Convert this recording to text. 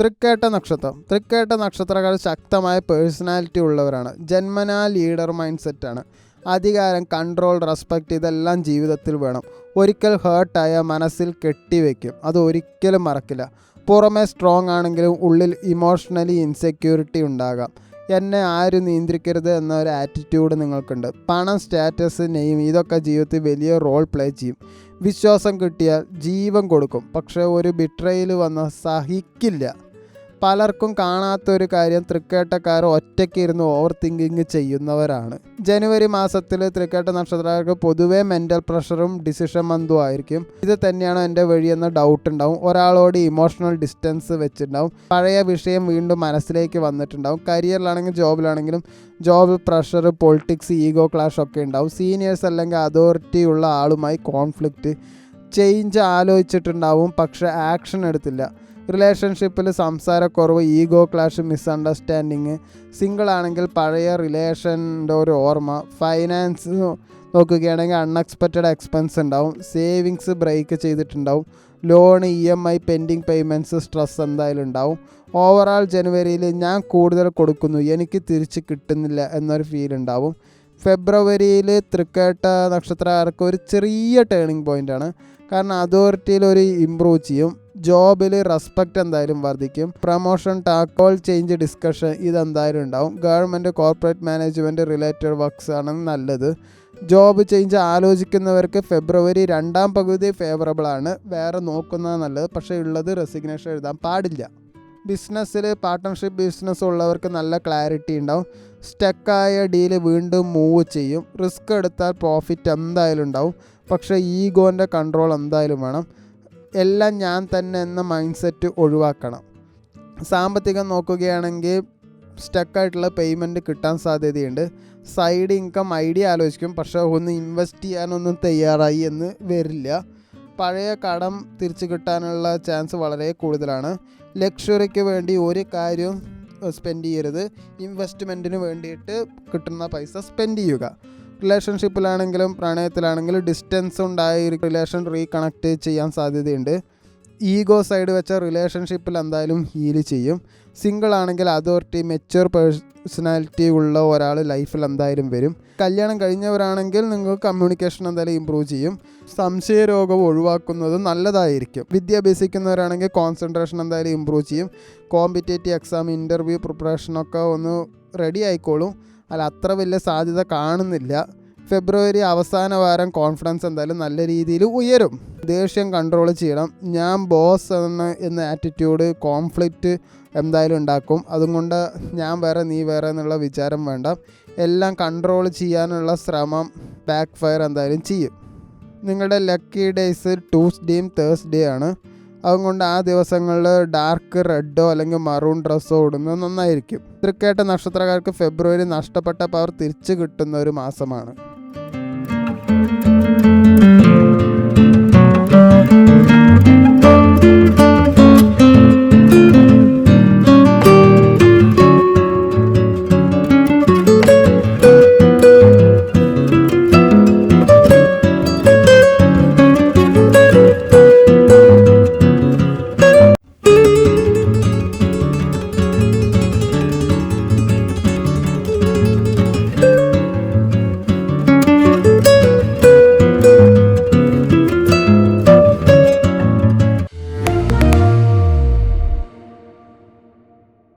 തൃക്കേട്ട നക്ഷത്രം. തൃക്കേട്ട നക്ഷത്രക്കാർ ശക്തമായ പേഴ്സണാലിറ്റി ഉള്ളവരാണ്. ജന്മനാ ലീഡർ മൈൻഡ് സെറ്റാണ് അധികാരം കൺട്രോൾ റെസ്പെക്റ്റ് ഇതെല്ലാം ജീവിതത്തിൽ വേണം. ഒരിക്കൽ ഹേർട്ടായ മനസ്സിൽ കെട്ടിവെക്കും അത് ഒരിക്കലും മറക്കില്ല. പുറമെ സ്ട്രോങ് ആണെങ്കിലും ഉള്ളിൽ ഇമോഷണലി ഇൻസെക്യൂരിറ്റി ഉണ്ടാകാം. എന്നെ ആരും നിയന്ത്രിക്കരുത് എന്ന ഒരു ആറ്റിറ്റ്യൂഡ് നിങ്ങൾക്കുണ്ട്. പണം സ്റ്റാറ്റസ് നെയിം ഇതൊക്കെ ജീവിതത്തിൽ വലിയ റോൾ പ്ലേ ചെയ്യും. വിശ്വാസം കിട്ടിയാൽ ജീവൻ കൊടുക്കും. പക്ഷേ ഒരു ബിട്രയിൽ വന്ന സഹിക്കില്ല. പലർക്കും കാണാത്തൊരു കാര്യം തൃക്കേട്ടക്കാർ ഒറ്റയ്ക്ക് ഇരുന്ന് ഓവർ തിങ്കിങ് ചെയ്യുന്നവരാണ്. ജനുവരി മാസത്തിൽ തൃക്കേട്ട നക്ഷത്രക്കാർക്ക് പൊതുവേ മെന്റൽ പ്രഷറും ഡിസിഷൻ മന്തും ആയിരിക്കും. ഇത് തന്നെയാണ് എന്റെ വഴിയെന്ന ഡൗട്ട് ഉണ്ടാവും. ഒരാളോട് ഇമോഷണൽ ഡിസ്റ്റൻസ് വെച്ചിട്ടുണ്ടാവും. പഴയ വിഷയം വീണ്ടും മനസ്സിലേക്ക് വന്നിട്ടുണ്ടാവും. കരിയറിലാണെങ്കിലും ജോബിലാണെങ്കിലും job pressure politics ego clash ഒക്കെ ഉണ്ടാവും. സീനിയേഴ്സ് അല്ലെങ്കിൽ അതോറിറ്റി ഉള്ള ആളുമായി കോൺഫ്ലിക്റ്റ് ചേഞ്ച് ആലോചിച്ചിട്ടുണ്ടാവും. പക്ഷേ ആക്ഷൻ എടുത്തില്ല. റിലേഷൻഷിപ്പിൽ സംസാരക്കുറവ് ഈഗോ ക്ലാഷ് മിസ്അണ്ടർസ്റ്റാൻഡിങ് സിംഗിൾ ആണെങ്കിൽ പഴയ റിലേഷന്റെ ഒരു ഓർമ്മ ഫൈനാൻസ് നോക്കുകയാണെങ്കിൽ അൺഎക്സ്പെക്റ്റഡ് എക്സ്പെൻസ് ഉണ്ടാവും സേവിങ്സ് ബ്രേക്ക് ചെയ്തിട്ടുണ്ടാവും loan E M I pending payments stress എന്തായാലും ഉണ്ടാവും. ഓവറാൾ ജനുവരിയിൽ ഞാൻ കൂടുതൽ കൊടുക്കുന്നു എനിക്ക് തിരിച്ച് കിട്ടുന്നില്ല എന്നൊരു ഫീൽ ഉണ്ടാവും. ഫെബ്രുവരിയിൽ തൃക്കേട്ട നക്ഷത്രക്കാർക്ക് ഒരു ചെറിയ ടേണിംഗ് പോയിന്റാണ് കാരണം അതോറിറ്റിയിൽ ഒരു ഇമ്പ്രൂവ് ചെയ്യും. ജോബിൽ റെസ്പെക്റ്റ് എന്തായാലും വർദ്ധിക്കും. പ്രൊമോഷൻ ടാക്കോൾ ചേഞ്ച് ഡിസ്കഷൻ ഇതെന്തായാലും ഉണ്ടാവും. Government corporate management related works ആണ് നല്ലത്. ജോബ് ചേഞ്ച് ആലോചിക്കുന്നവർക്ക് ഫെബ്രുവരി രണ്ടാം പകുതി ഫേവറബിൾ ആണ്. വേറെ നോക്കുന്നത് നല്ലത്. പക്ഷേ ഉള്ളത് റെസിഗ്നേഷൻ എഴുതാൻ പാടില്ല. ബിസിനസ്സിൽ പാർട്ട്ണർഷിപ്പ് ബിസിനസ് ഉള്ളവർക്ക് നല്ല ക്ലാരിറ്റി ഉണ്ടാവും. സ്റ്റക്കായ ഡീൽ വീണ്ടും മൂവ് ചെയ്യും. റിസ്ക് എടുത്താൽ പ്രോഫിറ്റ് എന്തായാലും ഉണ്ടാവും. പക്ഷേ ഈഗോന്റെ കൺട്രോൾ എന്തായാലും വേണം. എല്ലാം ഞാൻ തന്നെ എന്ന മൈൻഡ് സെറ്റ് ഒഴിവാക്കണം. സാമ്പത്തികം നോക്കുകയാണെങ്കിൽ സ്റ്റക്കായിട്ടുള്ള പേയ്മെന്റ് കിട്ടാൻ സാധ്യതയുണ്ട്. സൈഡ് ഇൻകം ഐഡിയ ആലോചിക്കും. പക്ഷേ ഒന്ന് ഇൻവെസ്റ്റ് ചെയ്യാനൊന്നും തയ്യാറായി എന്ന് വരില്ല. പഴയ കടം തിരിച്ചു കിട്ടാനുള്ള ചാൻസ് വളരെ കൂടുതലാണ്. ലക്ഷറിക്ക് വേണ്ടി ഒരു കാര്യവും സ്പെൻഡ് ചെയ്യരുത്. ഇൻവെസ്റ്റ്മെന്റിന് വേണ്ടിയിട്ട് കിട്ടുന്ന പൈസ സ്പെൻഡ് ചെയ്യുക. റിലേഷൻഷിപ്പിലാണെങ്കിലും പ്രണയത്തിലാണെങ്കിലും ഡിസ്റ്റൻസ് ഉണ്ടായി റിലേഷൻ റീകണക്ട് ചെയ്യാൻ സാധ്യതയുണ്ട്. ഈഗോ സൈഡ് വെച്ച റിലേഷൻഷിപ്പിൽ എന്തായാലും ഹീൽ ചെയ്യും. സിംഗിൾ ആണെങ്കിൽ അതോറിറ്റി മെച്യൂർ പേഴ്സണാലിറ്റി ഉള്ള ഒരാൾ ലൈഫിൽ എന്തായാലും വരും. കല്യാണം കഴിഞ്ഞവരാണെങ്കിൽ നിങ്ങൾ കമ്മ്യൂണിക്കേഷൻ എന്തായാലും ഇമ്പ്രൂവ് ചെയ്യും. സംശയരോഗം ഒഴിവാക്കുന്നത് നല്ലതായിരിക്കും. വിദ്യ അഭ്യസിക്കുന്നവരാണെങ്കിൽ കോൺസെൻട്രേഷൻ എന്തായാലും ഇമ്പ്രൂവ് ചെയ്യും. കോമ്പറ്റേറ്റീവ് എക്സാം ഇന്റർവ്യൂ പ്രിപ്പറേഷനൊക്കെ ഒന്ന് റെഡി ആയിക്കോളും. അല്ല അത്ര വലിയ സാധ്യത കാണുന്നില്ല. ഫെബ്രുവരി അവസാന വാരം കോൺഫിഡൻസ് എന്തായാലും നല്ല രീതിയിൽ ഉയരും. ദേഷ്യം കൺട്രോൾ ചെയ്യണം. ഞാൻ ബോസ് എന്ന എന്ന ആറ്റിറ്റ്യൂഡ് കോൺഫ്ലിക്റ്റ് എന്തായാലും ഉണ്ടാക്കും. അതുകൊണ്ട് ഞാൻ വേറെ നീ വേറെ എന്നുള്ള വിചാരം വേണ്ട. എല്ലാം കൺട്രോൾ ചെയ്യാനുള്ള ശ്രമം ബാക്ക് ഫയർ എന്തായാലും ചെയ്യും. നിങ്ങളുടെ ലക്കി ഡേയ്സ് ട്യൂസ്ഡേയും തേഴ്സ്ഡേ ആണ്. അതുകൊണ്ട് ആ ദിവസങ്ങളിൽ ഡാർക്ക് റെഡോ അല്ലെങ്കിൽ മറൂൺ ഡ്രസ്സോ ഇടുന്നത് നന്നായിരിക്കും. തൃക്കേട്ട നക്ഷത്രക്കാർക്ക് ഫെബ്രുവരി നഷ്ടപ്പെട്ട പവർ തിരിച്ചു കിട്ടുന്ന ഒരു മാസമാണ്.